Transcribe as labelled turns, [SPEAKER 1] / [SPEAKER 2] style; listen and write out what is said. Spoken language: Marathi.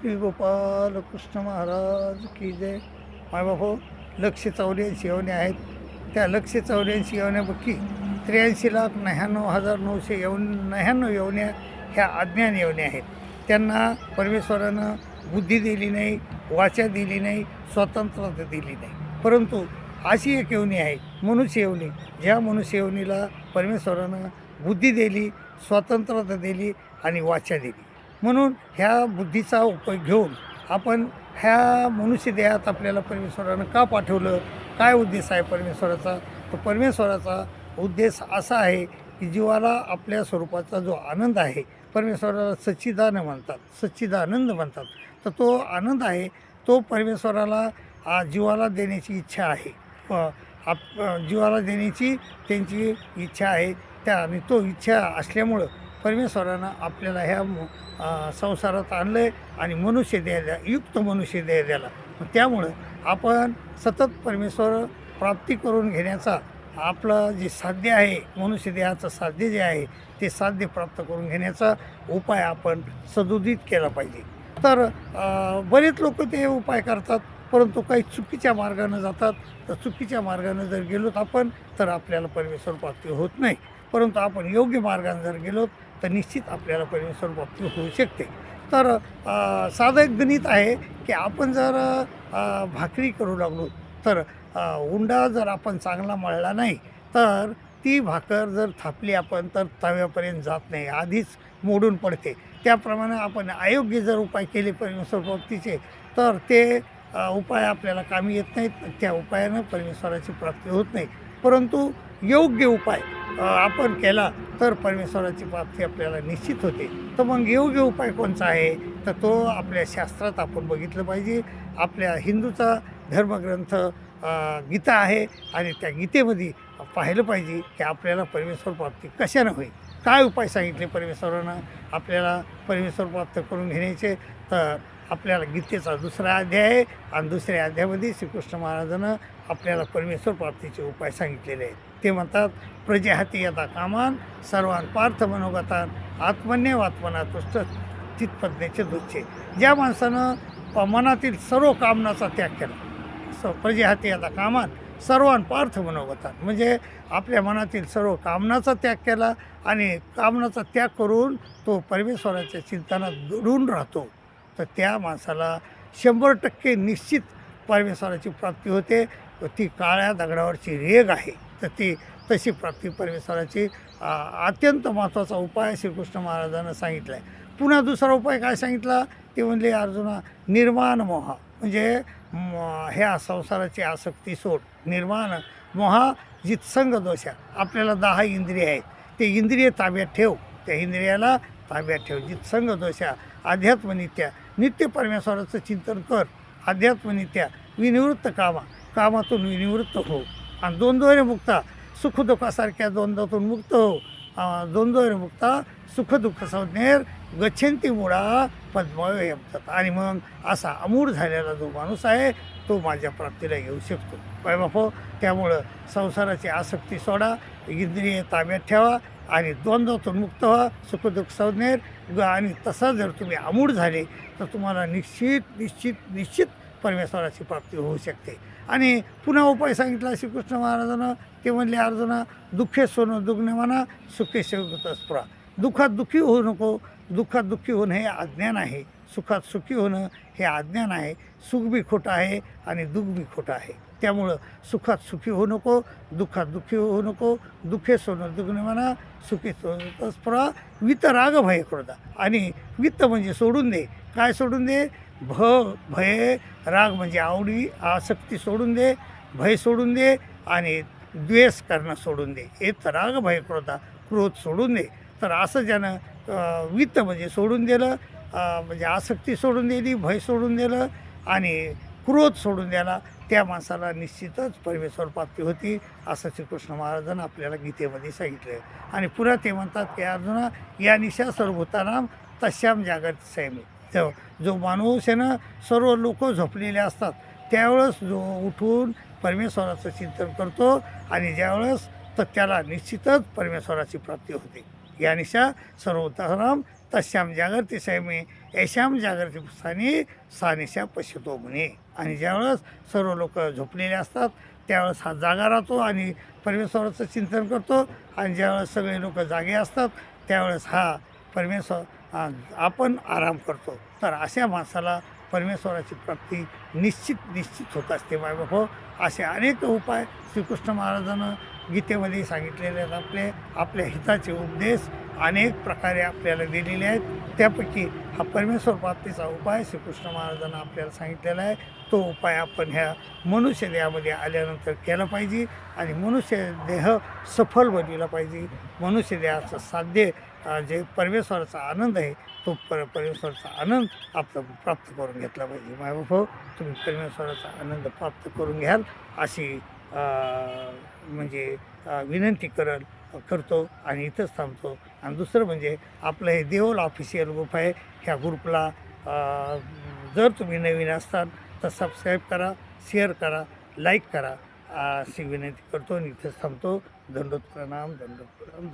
[SPEAKER 1] श्री गोपाल कृष्ण महाराज की जय. मायबापो हो, लक्ष चौऱ्याऐंशी येवणे आहेत. त्या लक्ष चौऱ्याऐंशी येवण्यापैकी त्र्याऐंशी लाख नव्याण्णव हजार नऊशे येऊन नव्याण्णव येवण्या ह्या अज्ञान येवण्या आहेत. त्यांना परमेश्वरानं बुद्धी दिली नाही वाचा दिली नाही स्वतंत्रता दिली नाही. परंतु अशी एक येवणी आहे मनुष्य येवणी. ज्या मनुष्य येवणीला परमेश्वरानं बुद्धी दिली स्वतंत्रता दिली आणि वाचा दिली. म्हणून ह्या बुद्धीचा उपयोग घेऊन आपण ह्या मनुष्य देहात आपल्याला परमेश्वरानं का पाठवलं? काय उद्देश आहे परमेश्वराचा? तर परमेश्वराचा उद्देश असा आहे की जीवाला आपल्या स्वरूपाचा जो आनंद आहे परमेश्वराला सच्चिदान म्हणतात सच्चिदानंद म्हणतात. तर तो आनंद आहे तो परमेश्वराला जीवाला देण्याची इच्छा आहे. आप जीवाला देण्याची त्यांची इच्छा आहे. त्या आणि तो इच्छा असल्यामुळं परमेश्वरानं आपल्याला ह्या संसारात आणलं आहे आणि मनुष्य देह द्या युक्त मनुष्य देह द्याला मग त्यामुळं आपण सतत परमेश्वर प्राप्ती करून घेण्याचा आपलं जे साध्य आहे मनुष्य देहाचं साध्य जे आहे ते साध्य प्राप्त करून घेण्याचा उपाय आपण सदुदित केला पाहिजे. तर बरेच लोक ते उपाय करतात. परंतु काही चुकीच्या मार्गानं जातात. तर चुकीच्या मार्गानं जर गेलोत आपण तर आपल्याला परमेश्वर प्राप्ती होत नाही. परंतु आपण योग्य मार्गाने जर गेलो तर निश्चित आपल्याला परमेश्वर प्राप्ती होऊ शकते. तर साधं एक गणित आहे की आपण जर भाकरी करू लागलो तर उंडा जर आपण चांगला मळला नाही तर ती भाकर जर थापली आपण तर तव्यापर्यंत जात नाही आधीच मोडून पडते. त्याप्रमाणे आपण अयोग्य जर उपाय केले परमेश्वर प्राप्तीचे तर ते उपाय आपल्याला कामी येत नाहीत त्या उपायानं परमेश्वराची प्राप्ती होत नाही. परंतु योग्य उपाय आपण केला तर परमेश्वराची प्राप्ती आपल्याला निश्चित होते. तर मग योग्य उपाय कोणचा आहे? तर तो आपल्या शास्त्रात आपण बघितलं पाहिजे. आपल्या हिंदूचा धर्मग्रंथ गीता आहे आणि त्या गीतेमध्ये पाहिलं पाहिजे की आपल्याला परमेश्वर प्राप्ती कशानं होईल. काय उपाय सांगितले परमेश्वरानं? आपल्याला परमेश्वर प्राप्त करून घेण्याचे. तर आपल्याला गीतेचा दुसरा अध्याय आहे आणि दुसऱ्या अध्यायामध्ये श्रीकृष्ण महाराजानं आपल्याला परमेश्वर प्राप्तीचे उपाय सांगितलेले आहेत. ते म्हणतात प्रजेहाती यथा कामान सर्वान पार्थ मनोगतान आत्मन्य आत्मना तुष्ट चितपज्ञेचे दुःखे ज्या माणसानं प- मनातील सर्व कामनाचा त्याग केला स प्रजेहाती आता कामान सर्वान पार्थ मनोगतान. म्हणजे आपल्या मनातील सर्व कामनाचा त्याग केला आणि कामनाचा त्याग करून तो परमेश्वराच्या चिंतनात दडून राहतो. तर त्या माणसाला शंभर टक्के निश्चित परमेश्वराची प्राप्ती होते. व ती काळ्या दगडावरची रेग आहे. तर ती तशी प्राप्ती परमेश्वराची अत्यंत महत्त्वाचा उपाय श्रीकृष्ण महाराजांना सांगितला आहे पुन्हा दुसरा उपाय काय सांगितला? ते म्हणले अर्जुना निर्माण मोहा. म्हणजे म- ह्या संसाराची आसक्ती सोड. निर्माण मोहा जितसंग दोषा आपल्याला दहा इंद्रिय आहेत. ते इंद्रिय ताब्यात ठेव. त्या इंद्रियाला ताब्यात ठेव. जितसंग दोषा अध्यात्मनित्या नित्य परमेश्वराचं चिंतन कर अध्यात्मनित्या विनिवृत्त कामा कामातून विनिवृत्त हो. आणि द्वंद्वने मुक्ता सुखदुःखासारख्या द्वंद्वातून मुक्त हो. द्वंद्वने मुक्ता सुखदुःख संज्ञेर गच्छंती मुळा पद्मय आणि मग असा अमूढ झालेला जो माणूस आहे तो माझ्या प्राप्तीला येऊ शकतो. पाय बापो? त्यामुळं संसाराची आसक्ती सोडा इंद्रिय ताब्यात ठेवा आणि द्वंद्वातून मुक्त व्हा सुखदुःख संज्ञेर ग आणि तसा जर तुम्ही अमूढ झाले तर तुम्हाला निश्चित निश्चित निश्चित परमेश्वराची प्राप्ती होऊ शकते. आणि पुन्हा उपाय सांगितला श्रीकृष्ण महाराजानं. ते म्हणले अर्जुना दुःखे सोनं दुग्ने म्हणा सुखे स्पुरा दुःखात दुःखी होऊ नको. दुःखात दुःखी होणं हे अज्ञान आहे. सुखात सुखी होणं हे अज्ञान आहे. सुख बी खोटं आहे आणि दुःख बी खोटं आहे. त्यामुळं सुखात सुखी होऊ नको दुःखात दुःखी होऊ नको दुःखे सोनं दुग्ने म्हणा सुखी स्पुरा वित्त राग भय क्रोधा. आणि वित्त म्हणजे सोडून दे. काय सोडून दे? भ भय राग म्हणजे आवडी आसक्ती सोडून दे भय सोडून दे आणि द्वेष करणं सोडून दे. हे तर राग भय क्रोधा क्रोध सोडून दे. तर असं ज्यानं वित्त म्हणजे सोडून दिलं म्हणजे आसक्ती सोडून दिली भय सोडून दिलं आणि क्रोध सोडून द्याला त्या माणसाला निश्चितच परमेश्वर प्राप्ती होती असं श्रीकृष्ण महाराजांना आपल्याला गीतेमध्ये सांगितलं आहे आणि पुन्हा ते म्हणतात की अर्जुना या निशा सर्वभूतानाम तश्याम जागृत सैमी. जो जो माणूस आहे ना सर्व लोक झोपलेले असतात. त्यावेळेस जो उठून परमेश्वराचं चिंतन करतो आणि ज्यावेळेस तर त्याला निश्चितच परमेश्वराची प्राप्ती होते. या निशा सर्वोत्तराम तश्याम जागृती सैमी. यशाम जागृती स्थानी सानिशा पश्यतो म्हणे आणि ज्यावेळेस सर्व लोक झोपलेले असतात त्यावेळेस हा जागा राहतो आणि परमेश्वराचं चिंतन करतो. आणि ज्यावेळेस सगळे लोक जागे असतात त्यावेळेस हा परमेश्वर आपण आराम करतो. तर अशा माणसाला परमेश्वराची प्राप्ती निश्चित निश्चित होत असते मायबाप असे अनेक उपाय श्रीकृष्ण महाराजानं गीतेमध्ये सांगितलेले आहेत आपले आपल्या हिताचे उपदेश अनेक प्रकारे आपल्याला दिलेले आहेत. त्यापैकी हा परमेश्वर प्राप्तीचा उपाय श्रीकृष्ण महाराजांना आपल्याला सांगितलेला आहे. तो उपाय आपण ह्या मनुष्य देहामध्ये आल्यानंतर केला पाहिजे आणि मनुष्य देह सफल बनविला पाहिजे. मनुष्य देहाचं साध्य जे परमेश्वराचा आनंद आहे तो पर परमेश्वराचा आनंद आपला प्राप्त करून घेतला पाहिजे. मायबाप हो, तुम्ही परमेश्वराचा आनंद प्राप्त करून घ्याल अशी म्हणजे विनंती करल करतो आणि इथंच थांबतो. आणि दुसरं म्हणजे आपलं हे देऊळ ऑफिशियल ग्रुप आहे ह्या ग्रुपला जर तुम्ही नवीन असताल तर सबस्क्राईब करा शेअर करा लाईक करा अशी विनंती करतो आणि इथंच थांबतो. दंडोत प्रणाम दंडोत प्रणाम